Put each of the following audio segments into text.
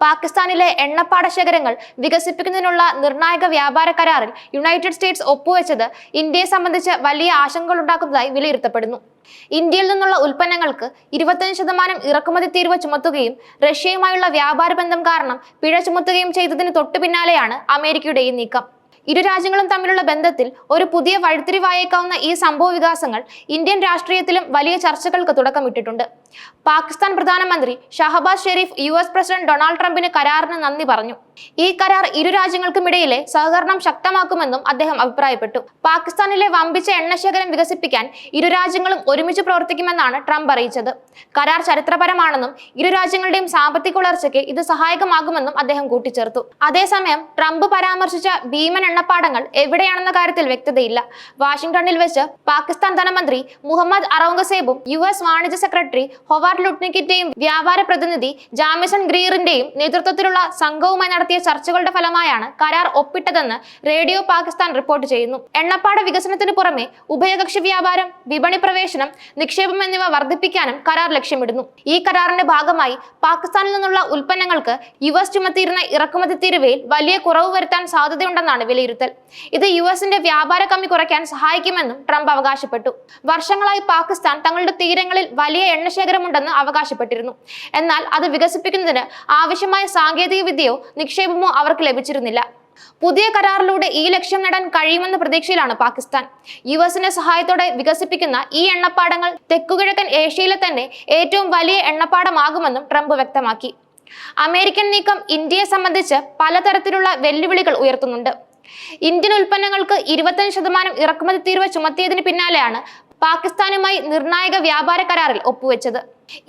പാകിസ്ഥാനിലെ എണ്ണപ്പാട ശേഖരങ്ങൾ വികസിപ്പിക്കുന്നതിനുള്ള നിർണായക വ്യാപാര കരാറിൽ യുണൈറ്റഡ് സ്റ്റേറ്റ്സ് ഒപ്പുവെച്ചത് ഇന്ത്യയെ സംബന്ധിച്ച് വലിയ ആശങ്കകൾ ഉണ്ടാക്കുന്നതായി വിലയിരുത്തപ്പെടുന്നു. ഇന്ത്യയിൽ നിന്നുള്ള ഉൽപ്പന്നങ്ങൾക്ക് ഇരുപത്തഞ്ച് ശതമാനം ഇറക്കുമതി തീരുവ ചുമത്തുകയും റഷ്യയുമായുള്ള വ്യാപാര ബന്ധം കാരണം പിഴ ചുമത്തുകയും ചെയ്തതിന് തൊട്ടു അമേരിക്കയുടെ ഈ നീക്കം. ഇരു രാജ്യങ്ങളും തമ്മിലുള്ള ബന്ധത്തിൽ ഒരു പുതിയ വഴിത്തിരിവായേക്കാവുന്ന ഈ സംഭവ വികാസങ്ങൾ ഇന്ത്യൻ രാഷ്ട്രീയത്തിലും വലിയ ചർച്ചകൾക്ക് തുടക്കമിട്ടിട്ടുണ്ട്. പാകിസ്ഥാൻ പ്രധാനമന്ത്രി Shahbaz Sharif U S president Donald ട്രംപിന് കരാറിന് നന്ദി പറഞ്ഞു. ഈ കരാർ ഇരു രാജ്യങ്ങൾക്കുമിടയിലെ സഹകരണം ശക്തമാക്കുമെന്നും അദ്ദേഹം അഭിപ്രായപ്പെട്ടു. പാകിസ്ഥാനിലെ വമ്പിച്ച എണ്ണശേഖരം വികസിപ്പിക്കാൻ ഇരു രാജ്യങ്ങളും ഒരുമിച്ച് പ്രവർത്തിക്കുമെന്നാണ് ട്രംപ് അറിയിച്ചത്. കരാർ ചരിത്രപരമാണെന്നും ഇരു രാജ്യങ്ങളുടെയും സാമ്പത്തിക വളർച്ചയ്ക്ക് ഇത് സഹായകമാകുമെന്നും അദ്ദേഹം കൂട്ടിച്ചേർത്തു. അതേസമയം ട്രംപ് പരാമർശിച്ച ഭീമൻ എണ്ണപ്പാടങ്ങൾ എവിടെയാണെന്ന കാര്യത്തിൽ വ്യക്തതയില്ല. വാഷിംഗ്ടണിൽ വെച്ച് പാകിസ്ഥാൻ ധനമന്ത്രി മുഹമ്മദ് അറൌങ്കസേബും യു എസ് വാണിജ്യ സെക്രട്ടറി ഹൊവാർഡ് ലുട്നിക്കിന്റെയും വ്യാപാര പ്രതിനിധി ജാമിസൺ ഗ്രീറിന്റെയും നേതൃത്വത്തിലുള്ള സംഘവുമായി നടത്തിയ ചർച്ചകളുടെ ഫലമായാണ് കരാർ ഒപ്പിട്ടതെന്ന് റേഡിയോ പാകിസ്ഥാൻ റിപ്പോർട്ട് ചെയ്യുന്നു. എണ്ണപ്പാട വികസനത്തിന് പുറമെ ഉഭയകക്ഷി വ്യാപാരം വിപണി പ്രവേശനം നിക്ഷേപം എന്നിവ വർദ്ധിപ്പിക്കാനും കരാർ ലക്ഷ്യമിടുന്നു. ഈ കരാറിന്റെ ഭാഗമായി പാകിസ്ഥാനിൽ നിന്നുള്ള ഉൽപ്പന്നങ്ങൾക്ക് യു എസ് ചുമത്തിയിരുന്ന ഇറക്കുമതി തീരുവയിൽ വലിയ കുറവ് വരുത്താൻ സാധ്യതയുണ്ടെന്നാണ് വിലയിരുത്തൽ. ഇത് യു എസിന്റെ വ്യാപാര കമ്മി കുറയ്ക്കാൻ സഹായിക്കുമെന്നും ട്രംപ് അവകാശപ്പെട്ടു. വർഷങ്ങളായി പാകിസ്ഥാൻ തങ്ങളുടെ തീരങ്ങളിൽ വലിയ എണ്ണശേഖരമുണ്ടെന്ന് അവകാശപ്പെട്ടിരുന്നു. എന്നാൽ അത് വികസിപ്പിക്കുന്നതിന് ആവശ്യമായ സാങ്കേതിക വിദ്യയോ നിക്ഷേപമോ അവർക്ക് ലഭിച്ചിരുന്നില്ല. പുതിയ കരാറിലൂടെ ഈ ലക്ഷ്യം നേടാൻ കഴിയുമെന്ന പ്രതീക്ഷയിലാണ് പാകിസ്ഥാൻ. യു എസിന്റെ സഹായത്തോടെ വികസിപ്പിക്കുന്ന ഈ എണ്ണപ്പാടങ്ങൾ തെക്കുകിഴക്കൻ ഏഷ്യയിലെ തന്നെ ഏറ്റവും വലിയ എണ്ണപ്പാടമാകുമെന്നും ട്രംപ് വ്യക്തമാക്കി. അമേരിക്കൻ നീക്കം ഇന്ത്യയെ സംബന്ധിച്ച് പലതരത്തിലുള്ള വെല്ലുവിളികൾ ഉയർത്തുന്നുണ്ട്. ഇന്ത്യൻ ഉൽപ്പന്നങ്ങൾക്ക് ഇരുപത്തഞ്ച് ശതമാനം ഇറക്കുമതി തീരുവ ചുമത്തിയതിന് പിന്നാലെയാണ് പാകിസ്ഥാനുമായി നിർണായക വ്യാപാര കരാറിൽ ഒപ്പുവെച്ചത്.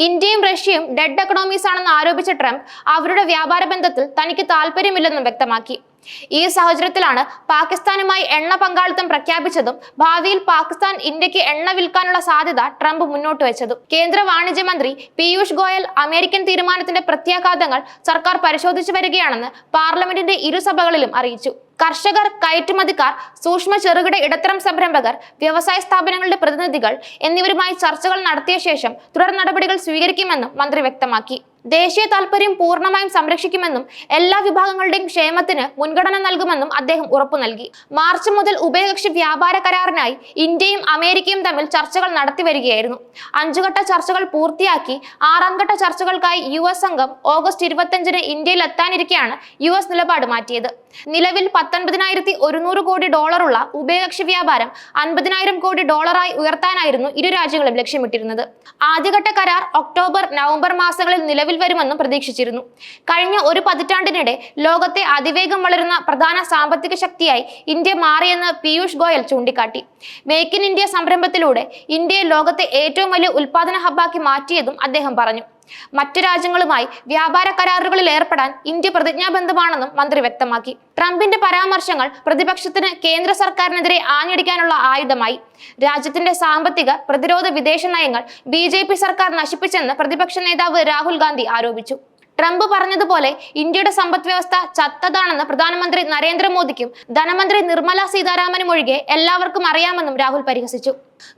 ഇന്ത്യയും റഷ്യയും ഡെഡ് എക്കണോമീസ് ആണെന്ന് ആരോപിച്ച ട്രംപ് അവരുടെ വ്യാപാര ബന്ധത്തിൽ തനിക്ക് താല്പര്യമില്ലെന്നും വ്യക്തമാക്കി. ഈ സാഹചര്യത്തിലാണ് പാകിസ്ഥാനുമായി എണ്ണ പങ്കാളിത്തം പ്രഖ്യാപിച്ചതും ഭാവിയിൽ പാകിസ്ഥാൻ ഇന്ത്യയ്ക്ക് എണ്ണ വിൽക്കാനുള്ള സാധ്യത ട്രംപ് മുന്നോട്ട് വെച്ചതും. കേന്ദ്ര വാണിജ്യ മന്ത്രി പീയൂഷ് ഗോയൽ അമേരിക്കൻ തീരുമാനത്തിന്റെ പ്രത്യാഘാതങ്ങൾ സർക്കാർ പരിശോധിച്ചു വരികയാണെന്ന് പാർലമെന്റിന്റെ ഇരുസഭകളിലും അറിയിച്ചു. കർഷകർ കയറ്റുമതിക്കാർ സൂക്ഷ്മ ചെറുകിട ഇടത്തരം സംരംഭകർ വ്യവസായ സ്ഥാപനങ്ങളുടെ പ്രതിനിധികൾ എന്നിവരുമായി ചർച്ചകൾ നടത്തിയ ശേഷം തുടർ നടപടികൾ സ്വീകരിക്കുമെന്നും മന്ത്രി വ്യക്തമാക്കി. ദേശീയ താൽപര്യം പൂർണമായും സംരക്ഷിക്കുമെന്നും എല്ലാ വിഭാഗങ്ങളുടെയും ക്ഷേമത്തിന് മുൻഗണന നൽകുമെന്നും അദ്ദേഹം ഉറപ്പു നൽകി. മാർച്ച് മുതൽ ഉഭയകക്ഷി വ്യാപാര കരാറിനായി ഇന്ത്യയും അമേരിക്കയും തമ്മിൽ ചർച്ചകൾ നടത്തി വരികയായിരുന്നു. അഞ്ചുഘട്ട ചർച്ചകൾ പൂർത്തിയാക്കി ആറാം ഘട്ട ചർച്ചകൾക്കായി യു എസ് സംഘം ഓഗസ്റ്റ് ഇരുപത്തഞ്ചിന് ഇന്ത്യയിൽ എത്താനിരിക്കെയാണ് യു എസ് നിലപാട് മാറ്റിയത്. നിലവിൽ പത്തൊൻപതിനായിരത്തി ഒരുന്നൂറ് കോടി ഡോളറുള്ള ഉഭയകക്ഷി വ്യാപാരം അൻപതിനായിരം കോടി ഡോളറായി ഉയർത്താനായിരുന്നു ഇരു രാജ്യങ്ങളും ലക്ഷ്യമിട്ടിരുന്നത്. ആദ്യഘട്ട കരാർ ഒക്ടോബർ നവംബർ മാസങ്ങളിൽ നിലവിൽ വരുമെന്നും പ്രതീക്ഷിച്ചിരുന്നു. കഴിഞ്ഞ ഒരു പതിറ്റാണ്ടിനിടെ ലോകത്തെ അതിവേഗം വളരുന്ന പ്രധാന സാമ്പത്തിക ശക്തിയായി ഇന്ത്യ മാറിയെന്ന് പീയൂഷ് ഗോയൽ ചൂണ്ടിക്കാട്ടി. മേക്ക് ഇൻ ഇന്ത്യ സംരംഭത്തിലൂടെ ഇന്ത്യയെ ലോകത്തെ ഏറ്റവും വലിയ ഉൽപാദന ഹബ്ബാക്കി മാറ്റിയതും അദ്ദേഹം പറഞ്ഞു. മറ്റു രാജ്യങ്ങളുമായി വ്യാപാര കരാറുകളിൽ ഏർപ്പെടാൻ ഇന്ത്യ പ്രതിജ്ഞാബദ്ധമാണെന്നും മന്ത്രി വ്യക്തമാക്കി. ട്രംപിന്റെ പരാമർശങ്ങൾ പ്രതിപക്ഷത്തിന് കേന്ദ്ര സർക്കാരിനെതിരെ ആഞ്ഞടിക്കാനുള്ള ആയുധമായി. രാജ്യത്തിന്റെ സാമ്പത്തിക പ്രതിരോധ വിദേശ നയങ്ങൾ ബി സർക്കാർ നശിപ്പിച്ചെന്ന് പ്രതിപക്ഷ നേതാവ് രാഹുൽ ഗാന്ധി ആരോപിച്ചു. ട്രംപ് പറഞ്ഞതുപോലെ ഇന്ത്യയുടെ സമ്പദ് വ്യവസ്ഥ ചത്തതാണെന്ന് പ്രധാനമന്ത്രി നരേന്ദ്രമോദിക്കും ധനമന്ത്രി നിർമ്മല സീതാരാമനും ഒഴികെ എല്ലാവർക്കും അറിയാമെന്നും രാഹുൽ പരിഹസിച്ചു.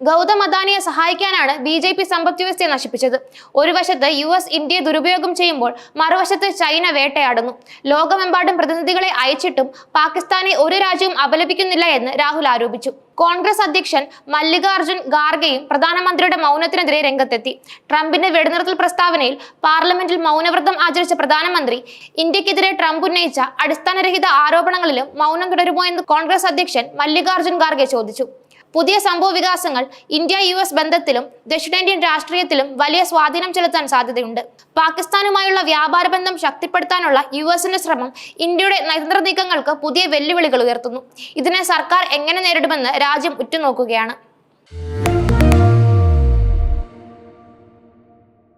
ഗൗതം അദാനിയെ സഹായിക്കാനാണ് ബി ജെ പി സമ്പദ് വ്യവസ്ഥയെ നശിപ്പിച്ചത്. ഒരു വശത്ത് യു എസ് ഇന്ത്യയെ ദുരുപയോഗം ചെയ്യുമ്പോൾ മറുവശത്ത് ചൈന വേട്ടയാടുന്നു. ലോകമെമ്പാടും പ്രതിനിധികളെ അയച്ചിട്ടും പാകിസ്ഥാനെ ഒരു രാജ്യവും അപലപിക്കുന്നില്ല എന്ന് രാഹുൽ ആരോപിച്ചു. കോൺഗ്രസ് അധ്യക്ഷൻ മല്ലികാർജുൻ ഖാർഗെയും പ്രധാനമന്ത്രിയുടെ മൗനത്തിനെതിരെ രംഗത്തെത്തി. ട്രംപിന്റെ വെടിനിർത്തൽ പ്രസ്താവനയിൽ പാർലമെന്റിൽ മൗനവ്രതം ആചരിച്ച പ്രധാനമന്ത്രി ഇന്ത്യക്കെതിരെ ട്രംപ് ഉന്നയിച്ച അടിസ്ഥാനരഹിത ആരോപണങ്ങളിലും മൗനം തുടരുമോ എന്ന് കോൺഗ്രസ് അധ്യക്ഷൻ മല്ലികാർജുൻ ഖാർഗെ ചോദിച്ചു. പുതിയ സംഭവ വികാസങ്ങൾ ഇന്ത്യ യു എസ് ബന്ധത്തിലും ദക്ഷിണേന്ത്യൻ രാഷ്ട്രീയത്തിലും വലിയ സ്വാധീനം ചെലുത്താൻ സാധ്യതയുണ്ട്. പാകിസ്ഥാനുമായുള്ള വ്യാപാര ബന്ധം ശക്തിപ്പെടുത്താനുള്ള യു എസിന്റെ ശ്രമം ഇന്ത്യയുടെ നയതന്ത്ര നീക്കങ്ങൾക്ക് പുതിയ വെല്ലുവിളികൾ ഉയർത്തുന്നു. ഇതിനെ സർക്കാർ എങ്ങനെ നേരിടുമെന്ന് രാജ്യം ഉറ്റുനോക്കുകയാണ്.